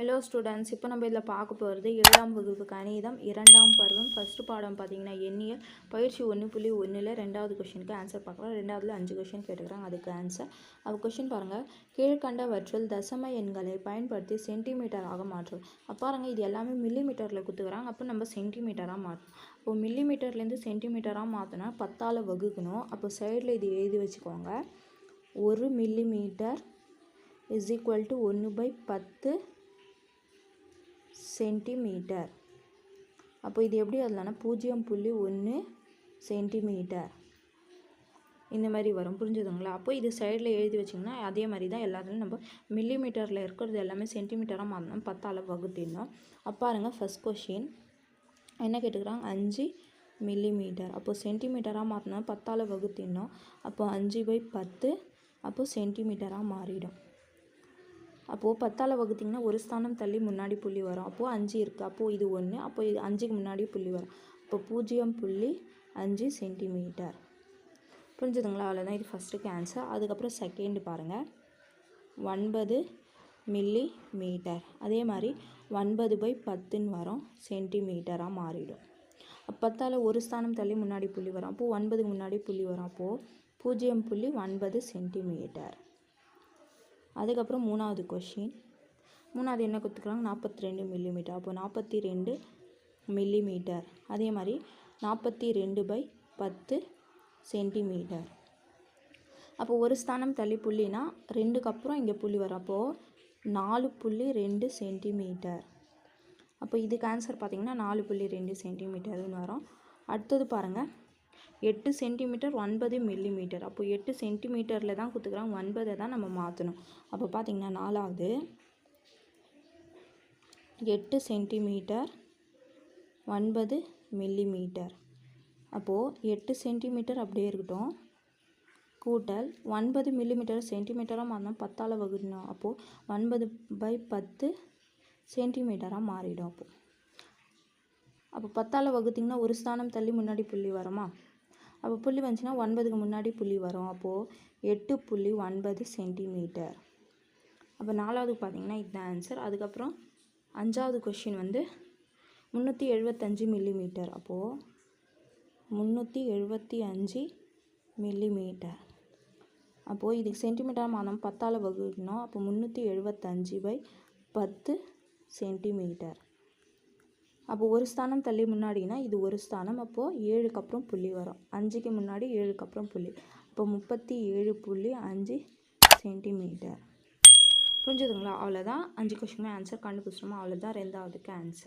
Hello students இப்போ நம்ம இதில் பார்க்க போகிறது ஏழாம் வகுப்பு கணிதம் இரண்டாம் பருவம் ஃபஸ்ட்டு பாடம் பார்த்தீங்கன்னா எண்ணியல் பயிற்சி ஒன்று புள்ளி ஒன்றில் ரெண்டாவது கொஷினுக்கு ஆன்சர் பார்க்கலாம். ரெண்டாவதுல அஞ்சு கொஷின் கேட்டுக்கிறாங்க அதுக்கு ஆன்சர் அவள் கொஷின் பாருங்கள் கீழ்கண்டவற்றில் தசம எண்களை பயன்படுத்தி சென்டிமீட்டராக மாற்றும் அப்போ பாருங்கள் இது எல்லாமே மில்லி மீட்டரில் குத்துக்கிறாங்க. அப்போ நம்ம சென்டிமீட்டராக மாற்றணும். இப்போ மில்லி மீட்டர்லேருந்து சென்டிமீட்டராக மாற்றினா பத்தால் வகுக்கணும். அப்போ சைடில் இது எழுதி வச்சுக்கோங்க. ஒரு millimetre is equal to ஒன்று பை பத்து சென்டிமீட்டர். அப்போ இது எப்படி எழுதலாம்னா பூஜ்ஜியம் புள்ளி ஒன்று சென்டிமீட்டர். இந்த மாதிரி வரும். புரிஞ்சுதுங்களா? அப்போ இது சைடில் எழுதி வச்சிங்கன்னா அதே மாதிரி தான் எல்லாத்துலையும் நம்ம மில்லி மீட்டரில் இருக்கிறது எல்லாமே சென்டிமீட்டராக மாறணும். பத்தால் வகுத்திடணும். அப்போ பாருங்கள் ஃபஸ்ட் கொஷின் என்ன கேட்டுக்கிறாங்க? அஞ்சு மில்லி மீட்டர் அப்போது சென்டிமீட்டராக மாற்றினா பத்தால் வகுத்திடணும். அப்போது அஞ்சு பை பத்து. அப்போது சென்டிமீட்டராக மாறிடும். அப்போது பத்தால் வகுத்திங்கன்னா ஒரு ஸ்தானம் தள்ளி முன்னாடி புள்ளி வரும். அப்போது அஞ்சு இருக்குது அப்போது இது ஒன்று அப்போது இது அஞ்சுக்கு முன்னாடி புள்ளி வரும். அப்போ பூஜ்ஜியம் புள்ளி அஞ்சு சென்டிமீட்டர். புரிஞ்சுதுங்களா? அவ்வளோதான் இது ஃபஸ்ட்டுக்கு ஆன்சர் அதுக்கப்புறம் செகண்டு பாருங்கள் ஒன்பது மில்லி மீட்டர் அதே மாதிரி ஒன்பது பை பத்துன்னு வரும். சென்டிமீட்டராக மாறிடும். பத்தால் ஒரு ஸ்தானம் தள்ளி முன்னாடி புள்ளி வரும். அப்போது ஒன்பதுக்கு முன்னாடி புள்ளி வரும். அப்போது பூஜ்ஜியம் புள்ளி ஒன்பது சென்டிமீட்டர் அதுக்கப்புறம் மூணாவது கொஷின் மூணாவது என்ன கொடுத்துக்கிறாங்க நாற்பத்தி ரெண்டு மில்லிமீட்டர் அப்போ நாற்பத்தி ரெண்டு மில்லிமீட்டர் அதே மாதிரி நாற்பத்தி ரெண்டு பை பத்து சென்டிமீட்டர் அப்போ ஒரு ஸ்தானம் தள்ளி புள்ளினா ரெண்டுக்கு அப்புறம் இங்கே புள்ளி வரும். அப்போது நாலு புள்ளி ரெண்டு சென்டிமீட்டர் அப்போ இதுக்கு ஆன்சர் பார்த்திங்கன்னா நாலு புள்ளி ரெண்டு சென்டிமீட்டர்னு வரும். அடுத்தது பாருங்கள் எட்டு சென்டிமீட்டர் ஒன்பது மில்லிமீட்டர் அப்போ எட்டு சென்டிமீட்டரில் தான் கொடுத்துக்குறாங்க ஒன்பதை தான் நம்ம மாற்றணும் அப்போ பார்த்திங்கன்னா நாலாவது. எட்டு சென்டிமீட்டர் ஒன்பது மில்லிமீட்டர் அப்போது எட்டு சென்டிமீட்டர் அப்படியே இருக்கட்டும். கூட்டல் ஒன்பது மில்லிமீட்டர் சென்டிமீட்டராக மாறினா பத்தால் வகுக்கணும். அப்போது ஒன்பது பை பத்து சென்டிமீட்டராக மாறிடும் அப்போது அப்போ பத்தால் வகுத்திங்கன்னா ஒரு ஸ்தானம் தள்ளி முன்னாடி புள்ளி வருமா? அப்போ புள்ளி வந்துச்சுன்னா ஒன்பதுக்கு முன்னாடி புள்ளி வரும். அப்போது எட்டு புள்ளி ஒன்பது சென்டிமீட்டர். அப்போ நாலாவதுக்கு பார்த்தீங்கன்னா இதுதான் ஆன்சர் அதுக்கப்புறம் அஞ்சாவது கொஷின் வந்து முந்நூற்றி எழுபத்தஞ்சு மில்லிமீட்டர் அப்போது முந்நூற்றி எழுபத்தி அஞ்சு மில்லிமீட்டர் அப்போது இதுக்கு சென்டிமீட்டர் மாதம் பத்தால் வகுக்கணும். அப்போ முந்நூற்றி எழுபத்தஞ்சு பை பத்து சென்டிமீட்டர் அப்போ ஒரு ஸ்தானம் தள்ளி முன்னாடினா இது ஒரு ஸ்தானம். அப்போது ஏழுக்கு அப்புறம் புள்ளி வரும். அஞ்சுக்கு முன்னாடி ஏழுக்கு அப்புறம் புள்ளி. அப்போ முப்பத்தி ஏழு புள்ளி அஞ்சு சென்டிமீட்டர். புரிஞ்சுதுங்களா? அவ்வளோதான். அஞ்சு கொஷினுமே ஆன்சர் கண்டுபிடிச்சிட்டோமா? அவ்வளோதான். ரெண்டாவதுக்கு ஆன்சர்